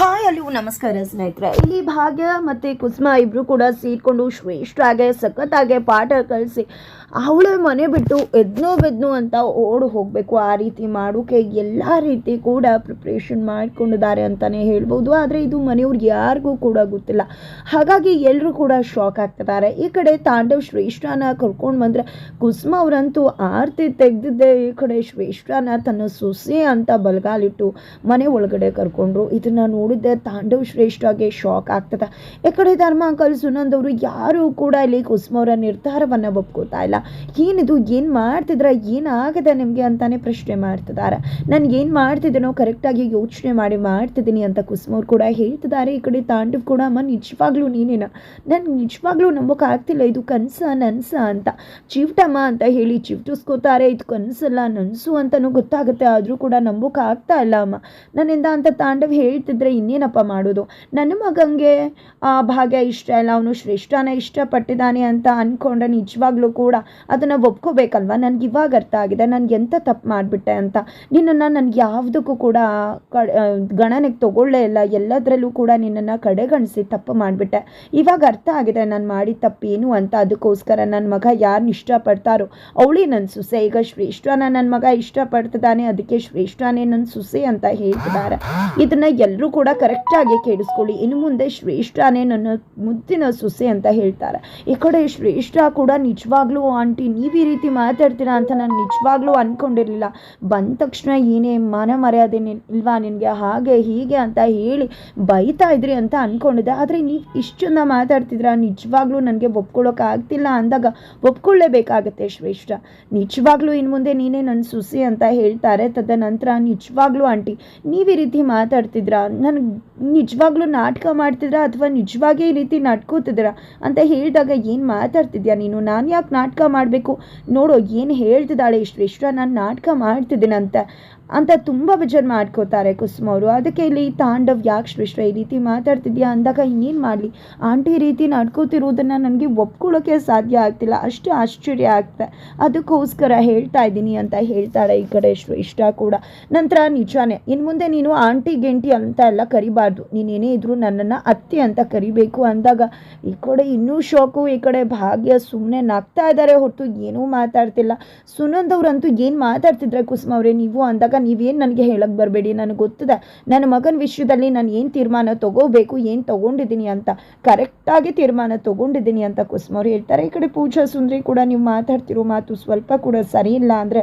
Hi ಅಲ್ಲೂ ನಮಸ್ಕಾರ ಸ್ನೇಹಿತರೆ. ಇಲ್ಲಿ ಭಾಗ್ಯ ಮತ್ತು ಕುಸುಮ ಇಬ್ಬರು ಕೂಡ ಸೇರಿಕೊಂಡು ಶ್ರೇಷ್ಠಾಗೆ ಸಖತ್ತಾಗೆ ಪಾಠ ಕಲಿಸಿ ಅವಳ ಮನೆ ಬಿಟ್ಟು ಎದ್ನೋ ಬೆದ್ನು ಅಂತ ಓಡಿ ಹೋಗಬೇಕು. ಆ ರೀತಿ ಮಾಡೋಕೆ ಎಲ್ಲ ರೀತಿ ಕೂಡ ಪ್ರಿಪ್ರೇಷನ್ ಮಾಡಿಕೊಂಡಿದ್ದಾರೆ ಅಂತಲೇ ಹೇಳ್ಬೋದು. ಆದರೆ ಇದು ಮನೆಯವ್ರಿಗೆ ಯಾರಿಗೂ ಕೂಡ ಗೊತ್ತಿಲ್ಲ. ಹಾಗಾಗಿ ಎಲ್ಲರೂ ಕೂಡ ಶಾಕ್ ಆಗ್ತಿದ್ದಾರೆ. ಈ ಕಡೆ ತಾಂಡವ್ ಶ್ರೇಷ್ಠನ ಕರ್ಕೊಂಡು ಬಂದರೆ ಕುಸುಮ ಅವರಂತೂ ಆರತಿ ತೆಗೆದಿದ್ದೆ. ಈ ಕಡೆ ಶ್ರೇಷ್ಠನ ತನ್ನ ಸೊಸೆ ಅಂತ ಬಲಗಾಲಿಟ್ಟು ಮನೆ ಒಳಗಡೆ ಕರ್ಕೊಂಡ್ರು. ಇದನ್ನ ನೋಡಿದ್ದೆ ತಾಂಡವ್ ಶ್ರೇಷ್ಠಗೆ ಶಾಕ್ ಆಗ್ತದೆ. ಈ ಕಡೆ ಧರ್ಮ ಅಂಕಲ್ ಸುನಂದ್ ಅವರು ಯಾರು ಕೂಡ ಇಲ್ಲಿ ಕುಸುಮ ಅವರ ನಿರ್ಧಾರವನ್ನು ಒಪ್ಕೋತಾ ಇಲ್ಲ. ಏನಿದು, ಏನು ಮಾಡ್ತಿದ್ರ, ಏನಾಗಿದೆ ನಿಮಗೆ ಅಂತಾನೆ ಪ್ರಶ್ನೆ ಮಾಡ್ತಿದ್ದಾರೆ. ನಾನು ಏನು ಮಾಡ್ತಿದ್ದೀನೋ ಕರೆಕ್ಟಾಗಿ ಯೋಚನೆ ಮಾಡಿ ಮಾಡ್ತಿದ್ದೀನಿ ಅಂತ ಕುಸುಮವ್ರು ಕೂಡ ಹೇಳ್ತಿದ್ದಾರೆ. ಈ ಕಡೆ ತಾಂಡವ್ ಕೂಡ, ಅಮ್ಮ, ನಿಜವಾಗ್ಲೂ ನೀನೇನ? ನನ್ಗೆ ನಿಜವಾಗ್ಲೂ ನಂಬೋಕೆ ಆಗ್ತಿಲ್ಲ. ಇದು ಕನಸ, ನನ್ಸ ಅಂತ. ಚಿವ್ಟಮ್ಮ ಅಂತ ಹೇಳಿ ಚಿವ್ಟಿಸ್ಕೋತಾರೆ. ಇದು ಕನಸಲ್ಲ, ನನ್ಸು ಅಂತಲೂ ಗೊತ್ತಾಗುತ್ತೆ. ಆದರೂ ಕೂಡ ನಂಬೋಕೆ ಆಗ್ತಾ ಇಲ್ಲ, ಅಮ್ಮ. ನನ್ನಿಂದ ಅಂತ ತಾಂಡವ್ ಹೇಳ್ತಿದ್ರೆ ಇನ್ನೇನಪ್ಪ ಮಾಡೋದು? ನನ್ನ ಮಗಂಗೆ ಆ ಭಾಗ್ಯ ಇಷ್ಟ ಇಲ್ಲ, ಅವನು ಶ್ರೇಷ್ಠನ ಇಷ್ಟಪಟ್ಟಿದ್ದಾನೆ ಅಂತ ಅನ್ಕೊಂಡೆ ನಿಜವಾಗ್ಲೂ ಕೂಡ ಅದನ್ನು ಒಪ್ಕೋಬೇಕಲ್ವ? ನನಗೆ ಇವಾಗ ಅರ್ಥ ಆಗಿದೆ. ನನಗೆ ಎಂಥ ತಪ್ಪು ಮಾಡಿಬಿಟ್ಟೆ ಅಂತ. ನಿನ್ನನ್ನು ನನಗೆ ಯಾವುದಕ್ಕೂ ಕೂಡ ಗಣನೆಗೆ ತಗೊಳ್ಳೇ ಇಲ್ಲ. ಎಲ್ಲದರಲ್ಲೂ ಕೂಡ ನಿನ್ನನ್ನು ಕಡೆಗಣಿಸಿ ತಪ್ಪು ಮಾಡಿಬಿಟ್ಟೆ. ಇವಾಗ ಅರ್ಥ ಆಗಿದೆ ನಾನು ಮಾಡಿದ ತಪ್ಪೇನು ಅಂತ. ಅದಕ್ಕೋಸ್ಕರ ನನ್ನ ಮಗ ಯಾರನ್ನ ಇಷ್ಟಪಡ್ತಾರೋ? ಅವಳೇ ನನ್ನ ಸುಸೆ. ಈಗ ಶ್ರೇಷ್ಠನ ನನ್ನ ಮಗ ಇಷ್ಟಪಡ್ತಿದ್ದಾನೆ, ಅದಕ್ಕೆ ಶ್ರೇಷ್ಠನೇ ನನ್ನ ಸುಸೆ ಅಂತ ಹೇಳ್ತಿದ್ದಾರೆ. ಇದನ್ನ ಎಲ್ಲರೂ ಕೂಡ ಕರೆಕ್ಟಾಗಿ ಕೇಳಿಸ್ಕೊಳ್ಳಿ. ಇನ್ನು ಮುಂದೆ ಶ್ರೇಷ್ಠನೇ ನನ್ನ ಮುದ್ದಿನ ಸೊಸೆ ಅಂತ ಹೇಳ್ತಾರೆ. ಈ ಕಡೆ ಶ್ರೇಷ್ಠ ಕೂಡ ನಿಜವಾಗ್ಲೂ ಆಂಟಿ, ನೀವು ಈ ರೀತಿ ಮಾತಾಡ್ತೀರಾ ಅಂತ ನಾನು ನಿಜವಾಗ್ಲೂ ಅಂದ್ಕೊಂಡಿರಲಿಲ್ಲ ಬಂದ ತಕ್ಷಣ ಏನೇ ಮನ ಮರ್ಯಾದೆ ಇಲ್ವಾ ನಿನಗೆ? ಹಾಗೆ, ಹೀಗೆ ಅಂತ ಹೇಳಿ ಬೈತಾ ಇದ್ರಿ ಅಂತ ಅಂದ್ಕೊಂಡಿದ್ದೆ ಆದರೆ ನೀವು ಇಷ್ಟು ಚಂದ ಮಾತಾಡ್ತಿದ್ರ? ನಿಜವಾಗ್ಲೂ ನನಗೆ ಒಪ್ಕೊಳ್ಳೋಕೆ ಆಗ್ತಿಲ್ಲ ಅಂದಾಗ ಒಪ್ಕೊಳ್ಳೇಬೇಕಾಗತ್ತೆ ಶ್ರೇಷ್ಠ. ನಿಜವಾಗ್ಲೂ ಇನ್ನು ಮುಂದೆ ನೀನೇ ನನ್ನ ಸುಸಿ ಅಂತ ಹೇಳ್ತಾರೆ. ತದನಂತರ ನಿಜವಾಗ್ಲೂ ಆಂಟಿ, ನೀವು ಈ ರೀತಿ ಮಾತಾಡ್ತಿದ್ರಾ? ನನಗೆ ನಿಜವಾಗ್ಲೂ ನಾಟಕ ಮಾಡ್ತಿದ್ರಾ ಅಥವಾ ನಿಜವಾಗೇ ಈ ರೀತಿ ನಡ್ಕೋತಿದ್ದೀರಾ ಅಂತ ಹೇಳಿದಾಗ ಏನು ಮಾತಾಡ್ತಿದ್ಯಾ ನೀನು? ನಾನು ಯಾಕೆ ನಾಟಕ ಮಾಡಬೇಕು? ನೋಡು, ಏನು ಹೇಳ್ತಿದ್ದಾಳೆ? ಶ್ರೇಷ್ಠ ನಾನು ನಾಟಕ ಮಾಡ್ತಿದ್ದೀನಂತ. ಅಂತ ತುಂಬ ಬೇಜಾರು ಮಾಡ್ಕೋತಾರೆ ಕುಸುಮ ಅವರು. ಅದಕ್ಕೆ ಇಲ್ಲಿ ತಾಂಡವ್ ಯಾಕೆ ಶ್ರೇಷ್ಠ ಈ ರೀತಿ ಮಾತಾಡ್ತಿದ್ಯಾ ಅಂದಾಗ ಇನ್ನೇನು ಮಾಡಲಿ? ಆಂಟಿ ರೀತಿ ನಡ್ಕೋತಿರೋದನ್ನು ನನಗೆ ಒಪ್ಕೊಳ್ಳೋಕ್ಕೆ ಸಾಧ್ಯ ಆಗ್ತಿಲ್ಲ. ಅಷ್ಟು ಆಶ್ಚರ್ಯ ಆಗ್ತದೆ ಅದಕ್ಕೋಸ್ಕರ ಹೇಳ್ತಾ ಇದ್ದೀನಿ ಅಂತ ಹೇಳ್ತಾಳೆ ಈ ಕಡೆ ಇಷ್ಟ ಕೂಡ. ನಂತರ ನಿಜಾನೇ ಇನ್ನು ಮುಂದೆ ನೀನು ಆಂಟಿ, ಗೆಂಟಿ ಅಂತ ಎಲ್ಲ ಕರಿಬಾರ್ದು. ನೀನೇನೇ ಇದ್ರೂ ನನ್ನನ್ನು ಅತ್ತೆ ಅಂತ ಕರಿಬೇಕು ಅಂದಾಗ ಈ ಕಡೆ ಇನ್ನೂ ಶೋಕು, ಈ ಕಡೆ ಭಾಗ್ಯ ಸುಮ್ಮನೆ ನಗ್ತಾ ಇದ್ದಾರೆ ಹೊರತು ಏನೂ ಮಾತಾಡ್ತಿಲ್ಲ. ಸುನಂದವ್ರಂತೂ ಏನು ಮಾತಾಡ್ತಿದ್ರೆ ಕುಸುಮ ಅವರೇ ನೀವು ಅಂದಾಗ ನೀವೇನು ನನಗೆ ಹೇಳಕ್ಕೆ ಬರಬೇಡಿ? ನನಗೆ ಗೊತ್ತಿದೆ. ನನ್ನ ಮಗನ ವಿಷಯದಲ್ಲಿ ನಾನು ಏನು ತೀರ್ಮಾನ ತಗೋಬೇಕು, ಏನು ತಗೊಂಡಿದ್ದೀನಿ ಅಂತ. ಕರೆಕ್ಟಾಗಿ ತೀರ್ಮಾನ ತಗೊಂಡಿದ್ದೀನಿ ಅಂತ ಕುಸುಮ ಅವ್ರು ಹೇಳ್ತಾರೆ. ಈ ಕಡೆ ಪೂಜಾ ಸುಂದ್ರಿ ಕೂಡ ನೀವು ಮಾತಾಡ್ತಿರೋ ಮಾತು ಸ್ವಲ್ಪ ಕೂಡ ಸರಿ ಇಲ್ಲ ಅಂದರೆ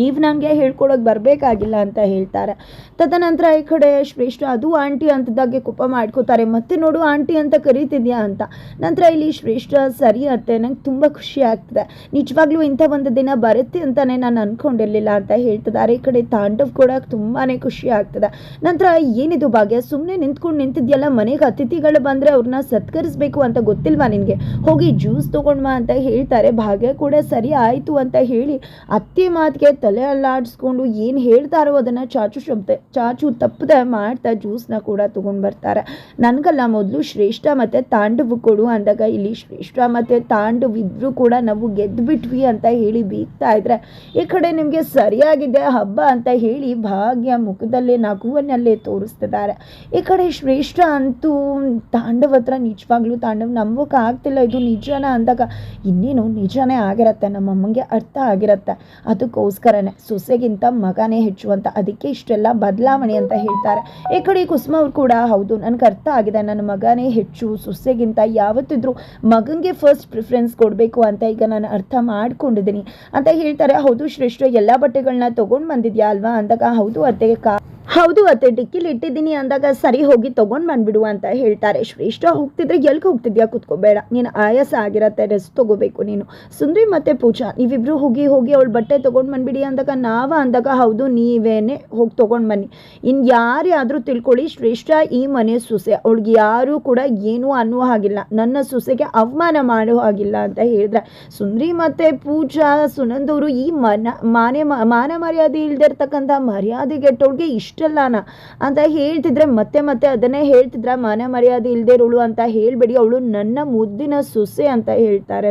ನೀವು ನನಗೆ ಹೇಳ್ಕೊಡೋಕೆ ಬರಬೇಕಾಗಿಲ್ಲ ಅಂತ ಹೇಳ್ತಾರೆ. ತದನಂತರ ಈ ಕಡೆ ಶ್ರೇಷ್ಠ, ಅದು ಆಂಟಿ ಅಂತದಾಗೆ ಕೋಪ ಮಾಡ್ಕೋತಾರೆ. ಮತ್ತೆ ನೋಡು, ಆಂಟಿ ಅಂತ ಕರೀತಿದ್ಯಾ ಅಂತ. ನಂತರ ಇಲ್ಲಿ ಶ್ರೇಷ್ಠ, ಸರಿ ಅತ್ತೆ, ನಂಗೆ ತುಂಬ ಖುಷಿ ಆಗ್ತದೆ. ನಿಜವಾಗ್ಲೂ ಇಂಥ ಒಂದು ದಿನ ಬರುತ್ತೆ ಅಂತಲೇ ನಾನು ಅಂದ್ಕೊಂಡಿರಲಿಲ್ಲ ಅಂತ ಹೇಳ್ತಿದ್ದಾರೆ. ಈ ಕಡೆ ತಾಂಡವ್ ಕೂಡ ತುಂಬಾ ಖುಷಿ ಆಗ್ತದೆ. ನಂತರ ಏನಿದು ಭಾಗ್ಯ? ಸುಮ್ಮನೆ ನಿಂತ್ಕೊಂಡು ನಿಂತಿದ್ಯಲ್ಲ, ಮನೆಗೆ ಅತಿಥಿಗಳು ಬಂದರೆ ಅವ್ರನ್ನ ಸತ್ಕರಿಸ್ಬೇಕು ಅಂತ ಗೊತ್ತಿಲ್ವಾ ನಿನಗೆ? ಹೋಗಿ ಜ್ಯೂಸ್ ತೊಗೊಂಡ್ಮಾ ಅಂತ ಹೇಳ್ತಾರೆ. ಭಾಗ್ಯ ಕೂಡ, ಸರಿ, ಆಯಿತು ಅಂತ ಹೇಳಿ ಅತ್ತೆ ಮಾತಿಗೆ ತಲೆ ಅಲ್ಲಾಡಿಸ್ಕೊಂಡು ಏನು ಹೇಳ್ತಾರೋ ಅದನ್ನು ಚಾಚು ಶಬ್ದ ಚಾಚು ತಪ್ಪದೆ ಮಾಡ್ತಾ ಜ್ಯೂಸ್ನ ಕೂಡ ತೊಗೊಂಡು ಬರ್ತಾರೆ. ನನಗಲ್ಲ ಮೊದಲು ಶ್ರೇಷ್ಠ ಮತ್ತು ತಾಂಡವ ಕೊಡು ಅಂದಾಗ ಇಲ್ಲಿ ಶ್ರೇಷ್ಠ ಮತ್ತು ತಾಂಡವ ಇದ್ರೂ ಕೂಡ ನಾವು ಗೆದ್ದುಬಿಟ್ವಿ ಅಂತ ಹೇಳಿ ಬೀಗ್ತಾ ಇದ್ರೆ, ಈ ಕಡೆ ನಿಮಗೆ ಸರಿಯಾಗಿದೆ ಹಬ್ಬ ಅಂತ ಹೇಳಿ ಭಾಗ್ಯ ಮುಖದಲ್ಲೇ ನಗುವನ್ನಲ್ಲೇ ತೋರಿಸ್ತಿದ್ದಾರೆ. ಈ ಕಡೆ ಶ್ರೇಷ್ಠ ಅಂತೂ ತಾಂಡವ ಹತ್ರ ನಿಜವಾಗ್ಲೂ ತಾಂಡವ ನಂಬೋಕೆ ಆಗ್ತಿಲ್ಲ, ಇದು ನಿಜನ? ಅಂದಾಗ, ಇನ್ನೇನು ನಿಜನೇ ಆಗಿರತ್ತೆ ನಮ್ಮ ಅಮ್ಮಂಗೆ ಅರ್ಥ ಆಗಿರತ್ತೆ. ಅದಕ್ಕೋಸ್ಕರನೇ ಸೊಸೆಗಿಂತ ಮಗನೇ ಹೆಚ್ಚು ಅಂತ ಅದಕ್ಕೆ ಇಷ್ಟೆಲ್ಲ ಬದಲಾವಣೆ ಅಂತ ಹೇಳ್ತಾರೆ. ಈ ಕಡೆ ಕುಸುಮ ಅವ್ರು ಕೂಡ, ಹೌದು ನನಗೆ ಅರ್ಥ ಆಗಿದೆ, ನನ್ನ ಮಗನೇ ಹೆಚ್ಚು, ಸೊಸೆಗಿಂತ ಯಾವತ್ತಿದ್ರೂ ಮಗನಿಗೆ ಫಸ್ಟ್ ಪ್ರಿಫರೆನ್ಸ್ ಕೊಡಬೇಕು ಅಂತ ಈಗ ನಾನು ಅರ್ಥ ಮಾಡ್ಕೊಂಡಿದ್ದೀನಿ. ಅಂತ ಹೇಳ್ತಾರೆ. ಹೌದು ಶ್ರೇಷ್ಠ, ಎಲ್ಲ ಬಟ್ಟೆಗಳನ್ನ ತೊಗೊಂಡು ಬಂದಿದ್ಯಾ ಅಲ್ವಾ? ಅಂದಾಗ, ಹೌದು ಅತ್ತೆಗೆ ಕಾ ಹೌದು, ಅತ್ತೆ, ಡಿಕ್ಕಿಲಿ ಇಟ್ಟಿದ್ದೀನಿ ಅಂದಾಗ ಸರಿ ಹೋಗಿ ತೊಗೊಂಡು ಬಂದ್ಬಿಡು ಅಂತ ಹೇಳ್ತಾರೆ. ಶ್ರೇಷ್ಠ, ಹೋಗ್ತಿದ್ರೆ ಎಲ್ಗೆ ಹೋಗ್ತಿದ್ಯಾ? ಕುತ್ಕೋಬೇಡ. ನೀನು ಆಯಾಸ ಆಗಿರತ್ತೆ, ರೆಸ್ಟ್ ತೊಗೋಬೇಕು ನೀನು. ಸುಂದ್ರಿ ಮತ್ತೆ ಪೂಜಾ, ನೀವಿಬ್ರು ಹೋಗಿ ಹೋಗಿ ಅವಳು ಬಟ್ಟೆ ತೊಗೊಂಡು ಬಂದ್ಬಿಡಿ ಅಂದಾಗ ನಾವ ಅಂದಾಗ ಹೌದು, ನೀವೇನೆ ಹೋಗಿ ತೊಗೊಂಡು ಬನ್ನಿ. ಇನ್ನು ಯಾರ್ಯಾದರೂ ತಿಳ್ಕೊಳ್ಳಿ, ಶ್ರೇಷ್ಠ ಈ ಮನೆ ಸೊಸೆ. ಅವಳಿಗೆ ಯಾರೂ ಕೂಡ ಏನೂ ಅನ್ನುವ ಹಾಗಿಲ್ಲ. ನನ್ನ ಸೊಸೆಗೆ ಅವಮಾನ ಮಾಡೋ ಹಾಗಿಲ್ಲ ಅಂತ ಹೇಳಿದ್ರೆ. ಸುಂದ್ರಿ ಮತ್ತೆ ಪೂಜಾ ಸುನಂದವರು ಈ ಮನ, ಮಾನೆ, ಮಾನ ಮರ್ಯಾದೆ ಇಲ್ದಿರ್ತಕ್ಕಂಥ ಮರ್ಯಾದೆಗೆಟ್ಟವಳಿಗೆ ಇಷ್ಟ ಇಷ್ಟೆಲ್ಲನ? ಅಂತ ಹೇಳ್ತಿದ್ರೆ ಮತ್ತೆ ಮತ್ತೆ ಅದನ್ನೇ ಹೇಳ್ತಿದ್ರ, ಮನೆ ಮರ್ಯಾದೆ ಇಲ್ಲದೆ ಇರೋಳು ಅಂತ ಹೇಳ್ಬೇಡಿ, ಅವಳು ನನ್ನ ಮುದ್ದಿನ ಸೊಸೆ ಅಂತ ಹೇಳ್ತಾರೆ.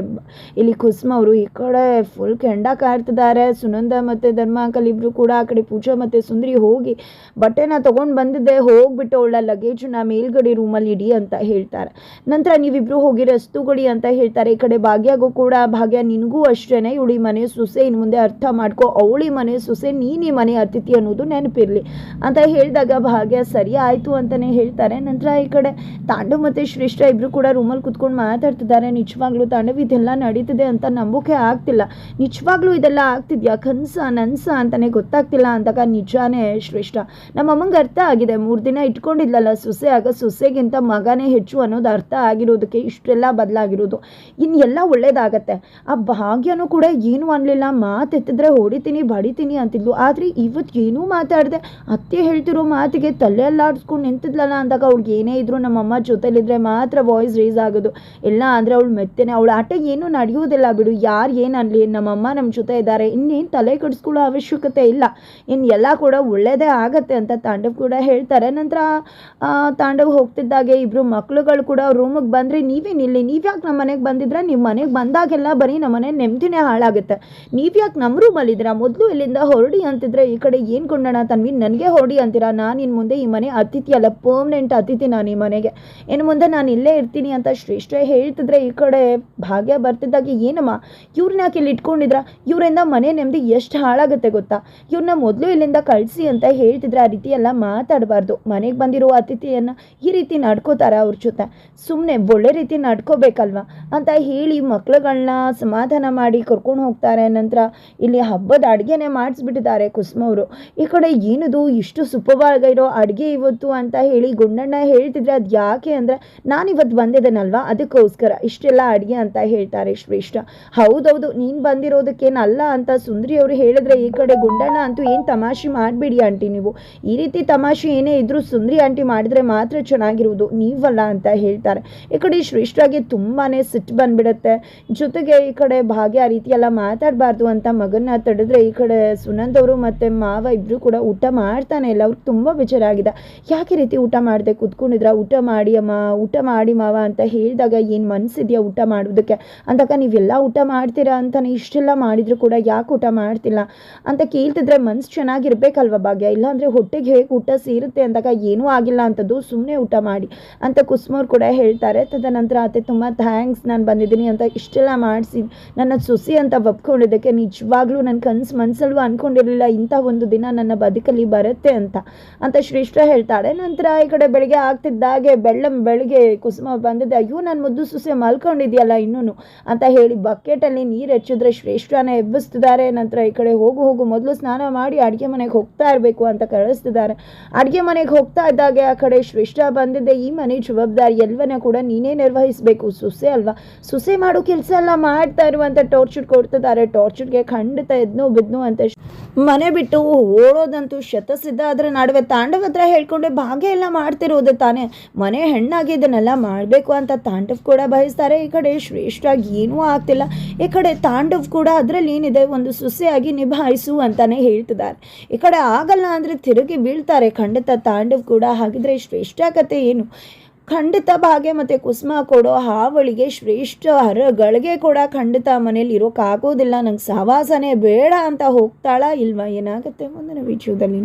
ಇಲ್ಲಿ ಕುಸುಮ ಅವರು ಈ ಕಡೆ ಫುಲ್ ಕೆಂಡ ಕಾಡ್ತಿದ್ದಾರೆ ಸುನಂದ ಮತ್ತು ಧರ್ಮ ಇಬ್ಬರು ಕೂಡ ಆ ಕಡೆ ಪೂಜಾ ಮತ್ತು ಸುಂದರಿ ಹೋಗಿ ಬಟ್ಟೆನ ತೊಗೊಂಡು ಬಂದಿದ್ದೆ. ಹೋಗ್ಬಿಟ್ಟು ಅವಳ ಲಗೇಜನ್ನ ಮೇಲ್ಗಡೆ ರೂಮಲ್ಲಿ ಇಡಿ ಅಂತ ಹೇಳ್ತಾರೆ. ನಂತರ ನೀವಿಬ್ರು ಹೋಗಿ ಕೊಡಿ ಅಂತ ಹೇಳ್ತಾರೆ. ಈ ಕಡೆ ಭಾಗ್ಯಗೂ ಕೂಡ, ಭಾಗ್ಯ ನಿನಗೂ ಅಷ್ಟೇನೆ. ಇವಳಿ ಮನೆ ಸೊಸೆ ಇನ್ನು ಮುಂದೆ ಅರ್ಥ ಮಾಡ್ಕೊ. ಅವಳಿ ಮನೆ ಸೊಸೆ, ನೀನೇ ಮನೆ ಅತಿಥಿ ಅನ್ನೋದು ನೆನಪಿರಲಿ. ಅಂತ ಹೇಳಿದಾಗ ಭಾಗ್ಯ ಸರಿ ಆಯಿತು ಅಂತಲೇ ಹೇಳ್ತಾರೆ. ನಂತರ ಈ ಕಡೆ ತಾಂಡವ್ ಮತ್ತು ಶ್ರೇಷ್ಠ ಇಬ್ಬರು ಕೂಡ ರೂಮಲ್ಲಿ ಕುತ್ಕೊಂಡು ಮಾತಾಡ್ತಿದ್ದಾರೆ. ನಿಜವಾಗ್ಲೂ ತಾಂಡವ್ ಇದೆಲ್ಲ ನಡೀತಿದೆ ಅಂತ ನಂಬೋಕೆ ಆಗ್ತಿಲ್ಲ. ನಿಜವಾಗ್ಲೂ ಇದೆಲ್ಲ ಆಗ್ತಿದ್ಯಾ? ಕನ್ಸ ನನ್ಸ ಅಂತಲೇ ಗೊತ್ತಾಗ್ತಿಲ್ಲ ಅಂದಾಗ ನಿಜಾನೇ ಶ್ರೇಷ್ಠ. ನಮ್ಮ ಅಮ್ಮಂಗೆ ಅರ್ಥ ಆಗಿದೆ. ಮೂರು ದಿನ ಇಟ್ಕೊಂಡಿದ್ಲಲ್ಲ, ಸೊಸೆ ಆಗ ಸೊಸೆಗಿಂತ ಮಗನೇ ಹೆಚ್ಚು ಅನ್ನೋದು ಅರ್ಥ ಆಗಿರೋದಕ್ಕೆ ಇಷ್ಟೆಲ್ಲ ಬದಲಾಗಿರೋದು. ಇನ್ನು ಎಲ್ಲ ಒಳ್ಳೇದಾಗತ್ತೆ. ಆ ಭಾಗ್ಯನೂ ಕೂಡ ಏನೂ ಅನ್ನಲಿಲ್ಲ ಮಾತೆತ್ತಿದ್ರೆ ಹೊಡಿತೀನಿ, ಬಡಿತೀನಿ ಅಂತಿದ್ಲು. ಆದರೆ ಇವತ್ತು ಏನೂ ಮಾತಾಡದೆ. ಅತ್ತೆ ಹೇಳ್ತಿರೋ ಮಾತಿಗೆ ತಲೆ ಅಲ್ಲಾಡಿಸ್ಕೊಂಡು ನಿಂತಿದ್ಲಲ್ಲ ಅಂದಾಗ ಅವ್ಳಿಗೆ ಏನೇ ಇದ್ರು ನಮ್ಮಮ್ಮ ಜೊತೆಲಿದ್ರೆ ಮಾತ್ರ ವಾಯ್ಸ್ ರೇಸ್ ಆಗೋದು. ಇಲ್ಲ ಅಂದರೆ ಅವಳು ಮೆತ್ತನೆ, ಅವಳ ಆಟ ಏನೂ ನಡೆಯುವುದಿಲ್ಲ ಬಿಡು. ಯಾರು ಏನು ಅನ್ನಲಿ ನಮ್ಮಮ್ಮ ನಮ್ಮ ಜೊತೆ ಇದ್ದಾರೆ. ಇನ್ನೇನು ತಲೆ ಕೆಡಿಸ್ಕೊಳ್ಳೋ ಅವಶ್ಯಕತೆ ಇಲ್ಲ. ಇನ್ನು ಎಲ್ಲ ಕೂಡ ಒಳ್ಳೇದೇ ಆಗತ್ತೆ ಅಂತ ತಾಂಡವ್ ಕೂಡ ಹೇಳ್ತಾರೆ. ನಂತರ ತಾಂಡವ್ ಹೋಗ್ತಿದ್ದಾಗೆ ಇಬ್ಬರು ಮಕ್ಳುಗಳು ಕೂಡ ರೂಮಿಗೆ ಬಂದರೆ ನೀವೇ ಇಲ್ಲಿ? ನೀವ್ಯಾಕೆ ನಮ್ಮ ಮನೆಗೆ ಬಂದಿದ್ರೆ? ನಿಮ್ಮ ಮನೆಗೆ ಬಂದಾಗೆಲ್ಲ ಬರೀ ನಮ್ಮ ಮನೆ ನೆಮ್ಮದಿನೇ ಹಾಳಾಗುತ್ತೆ. ನೀವ್ಯಾಕೆ ನಮ್ಮ ರೂಮಲ್ಲಿದ್ದೀರಾ ಮೊದಲು ಇಲ್ಲಿಂದ ಹೊರಡಿ ಅಂತಿದ್ರೆ ಈ ಕಡೆ ಏನು ಕೊಂಡೋಣ ತನ್ವಿ ನನಗೆ ಹೊರಡಿ ಅಂತೀರಾ? ನಾನು ಇನ್ನು ಮುಂದೆ ಈ ಮನೆ ಅತಿಥಿ ಅಲ್ಲ ಪರ್ಮನೆಂಟ್ ಅತಿಥಿ ನಾನು ಈ ಮನೆಗೆ. ಇನ್ನು ಮುಂದೆ ನಾನು ಇಲ್ಲೇ ಇರ್ತೀನಿ ಅಂತ ಶ್ರೇಷ್ಠ ಹೇಳ್ತಿದ್ರೆ ಈ ಕಡೆ ಭಾಗ್ಯ ಬರ್ತಿದ್ದಾಗ ಏನಮ್ಮ? ಇವ್ರನ್ನ ಯಾಕೆ ಇಲ್ಲಿ ಇಟ್ಕೊಂಡಿದ್ರ? ಇವರಿಂದ ಮನೆ ನೆಮ್ಮದಿ ಎಷ್ಟು ಹಾಳಾಗುತ್ತೆ ಗೊತ್ತಾ? ಇವ್ರನ್ನ ಮೊದಲು ಇಲ್ಲಿಂದ ಕಳಿಸಿ ಅಂತ ಹೇಳ್ತಿದ್ರೆ ಆ ರೀತಿ ಎಲ್ಲ ಮಾತಾಡಬಾರ್ದು. ಮನೆಗೆ ಬಂದಿರೋ ಅತಿಥಿಯನ್ನು ಈ ರೀತಿ ನಡ್ಕೋತಾರ ಅವ್ರ ಜೊತೆ. ಸುಮ್ಮನೆ ಒಳ್ಳೆ ರೀತಿ ನಡ್ಕೋಬೇಕಲ್ವಾ? ಅಂತ ಹೇಳಿ ಮಕ್ಳುಗಳನ್ನ ಸಮಾಧಾನ ಮಾಡಿ ಕರ್ಕೊಂಡು ಹೋಗ್ತಾರೆ. ನಂತರ ಇಲ್ಲಿ ಹಬ್ಬದ ಅಡುಗೆನೇ ಮಾಡಿಸ್ಬಿಟ್ಟಿದ್ದಾರೆ ಕುಸುಮ ಅವರು. ಈ ಕಡೆ ಏನದು? ಇಷ್ಟು ಸುಪ್ಪವಾಗಿರೋ ಅಡುಗೆ ಇವತ್ತು ಅಂತ ಹೇಳಿ ಗುಂಡಣ್ಣ ಹೇಳ್ತಿದ್ರೆ ಅದು ಯಾಕೆ ಅಂದರೆ ನಾನು ಇವತ್ತು ಬಂದಿದ್ದೇನಲ್ವಾ? ಅದಕ್ಕೋಸ್ಕರ ಇಷ್ಟೆಲ್ಲ ಅಡುಗೆ ಅಂತ ಹೇಳ್ತಾರೆ ಶ್ರೇಷ್ಠ. ಹೌದೌದು, ನೀನು ಬಂದಿರೋದಕ್ಕೇನಲ್ಲ ಅಂತ ಸುಂದರಿ ಅವರು ಹೇಳಿದ್ರೆ ಈ ಕಡೆ ಗುಂಡಣ್ಣ ಅಂತೂ ಏನು ತಮಾಷೆ ಮಾಡಬೇಡಿ ಆಂಟಿ ನೀವು. ಈ ರೀತಿ ತಮಾಷೆ ಏನೇ ಇದ್ರೂ ಸುಂದರಿ ಆಂಟಿ ಮಾಡಿದ್ರೆ ಮಾತ್ರ ಚೆನ್ನಾಗಿರುವುದು, ನೀವಲ್ಲ ಅಂತ ಹೇಳ್ತಾರೆ. ಈ ಕಡೆ ಶ್ರೇಷ್ಠಾಗೆ ತುಂಬಾ ಸಿಟ್ಟು ಬಂದ್ಬಿಡುತ್ತೆ. ಜೊತೆಗೆ ಈ ಕಡೆ ಭಾಗ್ಯ ಆ ರೀತಿ ಎಲ್ಲ ಮಾತಾಡಬಾರ್ದು ಅಂತ ಮಗನ್ನ ತಡೆದ್ರೆ ಈ ಕಡೆ ಸುನಂದ್ ಅವರು ಮತ್ತು ಮಾವ ಇಬ್ಬರು ಕೂಡ ಊಟ ಮಾಡ್ತಾನೆ ಇಲ್ಲ ಅವ್ರಿಗೆ ತುಂಬ ಬೇಜಾರಾಗಿದೆ. ಯಾಕೆ ರೀತಿ ಊಟ ಮಾಡದೆ, ಕೂತ್ಕೊಂಡಿದ್ರ? ಊಟ ಮಾಡಿ ಅಮ್ಮ, ಊಟ ಮಾಡಿ ಮಾವ ಅಂತ ಹೇಳಿದಾಗ ಏನು ಮನಸ್ಸಿದೆಯಾ ಊಟ ಮಾಡೋದಕ್ಕೆ? ಅಂದಾಗ ನೀವೆಲ್ಲ ಊಟ ಮಾಡ್ತೀರಾ ಅಂತಾನೆ ಇಷ್ಟೆಲ್ಲ ಮಾಡಿದ್ರು ಕೂಡ ಯಾಕೆ ಊಟ ಮಾಡ್ತಿಲ್ಲ? ಅಂತ ಕೇಳ್ತಿದ್ರೆ ಮನ್ಸು ಚೆನ್ನಾಗಿರ್ಬೇಕಲ್ವ ಭಾಗ್ಯ? ಇಲ್ಲಾಂದರೆ ಹೊಟ್ಟೆಗೆ ಹೇಗೆ ಊಟ ಸೇರುತ್ತೆ ಅಂದಾಗ ಏನೂ ಆಗಿಲ್ಲ ಅಂತದ್ದು ಸುಮ್ಮನೆ ಊಟ ಮಾಡಿ ಅಂತ ಕುಸುಮವ್ರು ಕೂಡ ಹೇಳ್ತಾರೆ. ತದನಂತರ ಅತ್ತೆ ತುಂಬ ಥ್ಯಾಂಕ್ಸ್ ನಾನು ಬಂದಿದ್ದೀನಿ ಅಂತ ಇಷ್ಟೆಲ್ಲ ಮಾಡಿಸಿ, ನನ್ನ ಸೊಸಿ ಅಂತ ಒಪ್ಕೊಂಡಿದ್ದಕ್ಕೆ ನಿಜವಾಗ್ಲೂ ನನ್ನ ಕನ್ಸು ಮನಸ್ಸಲ್ಲೂ ಅಂದ್ಕೊಂಡಿರಲಿಲ್ಲ ಇಂಥ ಒಂದು ದಿನ ನನ್ನ ಬದುಕಲ್ಲಿ ಬರುತ್ತೆ. ಅಂತ. ಅಂತ ಶ್ರೇಷ್ಠ ಹೇಳ್ತಾಳೆ. ನಂತರ ಈ ಕಡೆ ಬೆಳಗ್ಗೆ ಆಗ್ತಿದ್ದಾಗೆ ಬೆಳ್ಳಂ ಬೆಳಗ್ಗೆ ಕುಸುಮ ಬಂದಿದ್ದೆ ಅಯ್ಯೋ, ನಾನು ಮುದ್ದು ಸುಸೆ ಮಲ್ಕೊಂಡಿದ್ಯಲ್ಲ ಇನ್ನೂ ಅಂತ ಹೇಳಿ ಬಕೆಟಲ್ಲಿ ನೀರು ಹೆಚ್ಚಿದ್ರೆ ಶ್ರೇಷ್ಠನ ಎಬ್ಬಿಸ್ತಿದ್ದಾರೆ. ನಂತರ ಈ ಕಡೆ ಹೋಗು ಹೋಗು ಮೊದಲು ಸ್ನಾನ ಮಾಡಿ ಅಡುಗೆ ಮನೆಗೆ ಹೋಗ್ತಾ ಇರಬೇಕು ಅಂತ ಕಳಿಸ್ತಿದ್ದಾರೆ ಅಡುಗೆ ಮನೆಗೆ ಹೋಗ್ತಾ ಇದ್ದಾಗೆ ಆ ಕಡೆ ಶ್ರೇಷ್ಠ ಬಂದಿದ್ದೆ. ಈ ಮನೆ ಜವಾಬ್ದಾರಿ ಎಲ್ಲವನ್ನ ಕೂಡ ನೀನೇ ನಿರ್ವಹಿಸಬೇಕು. ಸುಸೆ ಅಲ್ವಾ? ಸುಸೆ ಮಾಡೋ ಕೆಲಸ ಎಲ್ಲ ಮಾಡ್ತಾ ಇರುವಂತ ಟಾರ್ಚರ್ ಕೊಡ್ತಿದ್ದಾರೆ. ಟಾರ್ಚರ್ಗೆ ಖಂಡಿತ ಎದ್ನು ಬಿದ್ನೋ ಅಂತ ಮನೆ ಬಿಟ್ಟು ಓಡೋದಂತೂ ಶತಸಿದ್ಧ ಅದರ ನಡುವೆ ತಾಂಡವ್ ಹತ್ರ ಹೇಳ್ಕೊಂಡೆ ಭಾಗ್ಯ ಎಲ್ಲ ಮಾಡ್ತಿರೋದು ತಾನೇ. ಮನೆ ಹೆಣ್ಣಾಗಿ ಇದನ್ನೆಲ್ಲ ಮಾಡಬೇಕು ಅಂತ ತಾಂಡವ್ ಕೂಡ ಬಯಸ್ತಾರೆ. ಈ ಕಡೆ ಶ್ರೇಷ್ಠಾಗಿ ಏನೂ ಆಗ್ತಿಲ್ಲ. ಈ ಕಡೆ ತಾಂಡವ್ ಕೂಡ ಅದರಲ್ಲಿ ಏನಿದೆ? ಒಂದು ಸುಸೆಯಾಗಿ ನಿಭಾಯಿಸು ಅಂತಾನೆ ಹೇಳ್ತಿದ್ದಾರೆ. ಈ ಕಡೆ ಆಗಲ್ಲ ಅಂದರೆ ತಿರುಗಿ ಬೀಳ್ತಾರೆ. ಖಂಡಿತ ತಾಂಡವ್ ಕೂಡ ಹಾಗಿದ್ರೆ ಶ್ರೇಷ್ಠ ಕತೆ ಏನು? ಖಂಡಿತ ಭಾಗ್ಯ ಮತ್ತು ಕುಸುಮ ಕೊಡೋ ಹಾವಳಿಗೆ ಶ್ರೇಷ್ಠ ಹರಗಳಿಗೆ ಕೂಡ ಖಂಡಿತ ಮನೇಲಿ ಇರೋಕ್ಕಾಗೋದಿಲ್ಲ ನಂಗೆ ಸಹವಾಸನೇ ಬೇಡ ಅಂತ ಹೋಗ್ತಾಳ ಇಲ್ವಾ? ಏನಾಗುತ್ತೆ ಮುಂದಿನ ವಿಷಯದಲ್ಲಿ?